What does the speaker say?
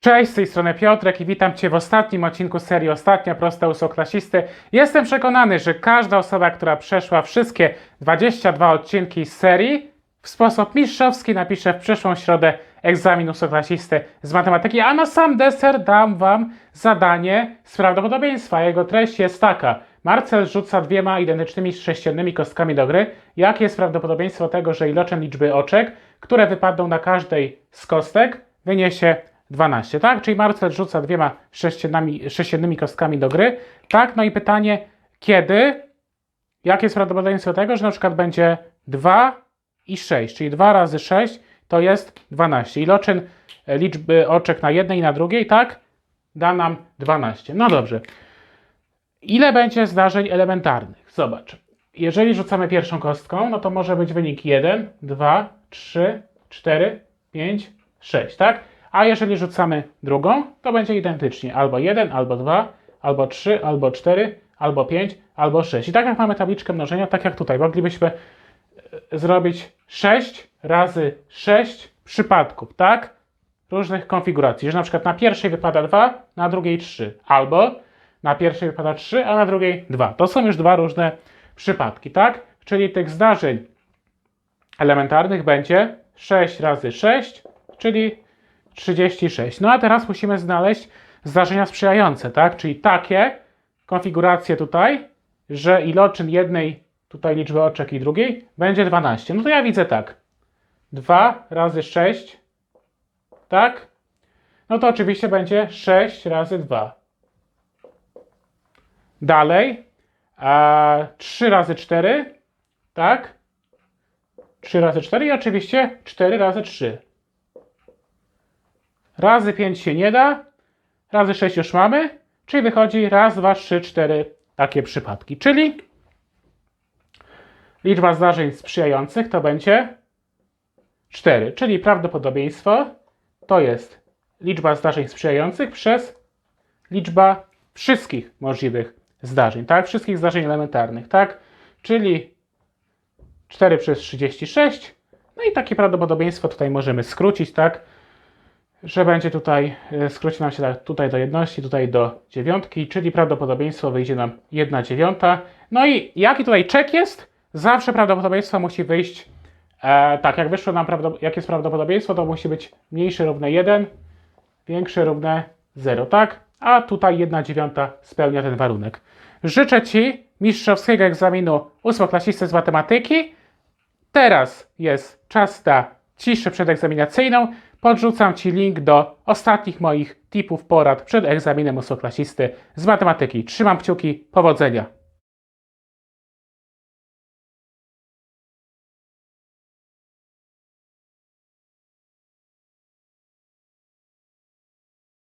Cześć, z tej strony Piotrek i witam Cię w ostatnim odcinku serii Ostatnia prosta ósmoklasisty. Jestem przekonany, że każda osoba, która przeszła wszystkie 22 odcinki serii w sposób mistrzowski napisze w przyszłą środę egzamin ósmoklasisty z matematyki, a na sam deser dam Wam zadanie z prawdopodobieństwa. Jego treść jest taka. Marcel rzuca dwiema identycznymi sześciennymi kostkami do gry. Jakie jest prawdopodobieństwo tego, że iloczyn liczby oczek, które wypadną na każdej z kostek, wyniesie 12, tak? Czyli Marcel rzuca dwiema sześciennymi, kostkami do gry, tak? No i pytanie, kiedy, jakie jest prawdopodobieństwo tego, że na przykład będzie 2 i 6, czyli 2 razy 6 to jest 12. Iloczyn e, liczby oczek na jednej i na drugiej, tak? Da nam 12. No dobrze. Ile będzie zdarzeń elementarnych? Zobacz. Jeżeli rzucamy pierwszą kostką, no to może być wynik 1, 2, 3, 4, 5, 6, tak? A jeżeli rzucamy drugą, to będzie identycznie. Albo 1, albo 2, albo 3, albo 4, albo 5, albo 6. I tak jak mamy tabliczkę mnożenia, tak jak tutaj, moglibyśmy e, zrobić 6 razy 6 przypadków, tak? Różnych konfiguracji, że na przykład na pierwszej wypada 2, na drugiej 3. Albo na pierwszej wypada 3, a na drugiej 2. To są już dwa różne przypadki, tak? Czyli tych zdarzeń elementarnych będzie 6 razy 6, czyli 36. No a teraz musimy znaleźć zdarzenia sprzyjające, tak? Czyli takie konfiguracje tutaj, że iloczyn jednej tutaj liczby oczek i drugiej będzie 12. No to ja widzę tak. 2 razy 6, tak? No to oczywiście będzie 6 razy 2. Dalej, a 3 razy 4, tak? 3 razy 4 i oczywiście 4 razy 3. Razy 5 się nie da, razy 6 już mamy, czyli wychodzi raz, dwa, trzy, cztery takie przypadki. Czyli liczba zdarzeń sprzyjających to będzie 4, czyli prawdopodobieństwo to jest liczba zdarzeń sprzyjających przez liczba wszystkich możliwych zdarzeń, tak? Wszystkich zdarzeń elementarnych, tak? Czyli 4 przez 36, no i takie prawdopodobieństwo tutaj możemy skrócić, tak? Że będzie tutaj, e, skróci nam się tak tutaj do jedności, tutaj do dziewiątki, czyli prawdopodobieństwo wyjdzie nam 1 dziewiąta. No i jaki tutaj czek jest? Zawsze prawdopodobieństwo musi wyjść e, tak, jak wyszło nam, jak jest prawdopodobieństwo, to musi być mniejsze równe 1, większe równe 0, tak? A tutaj 1 dziewiąta spełnia ten warunek. Życzę Ci mistrzowskiego egzaminu ósmoklasisty z matematyki. Teraz jest czas na ciszę przedegzaminacyjną. Podrzucam Ci link do ostatnich moich tipów, porad przed egzaminem ósmoklasisty z matematyki. Trzymam kciuki, powodzenia!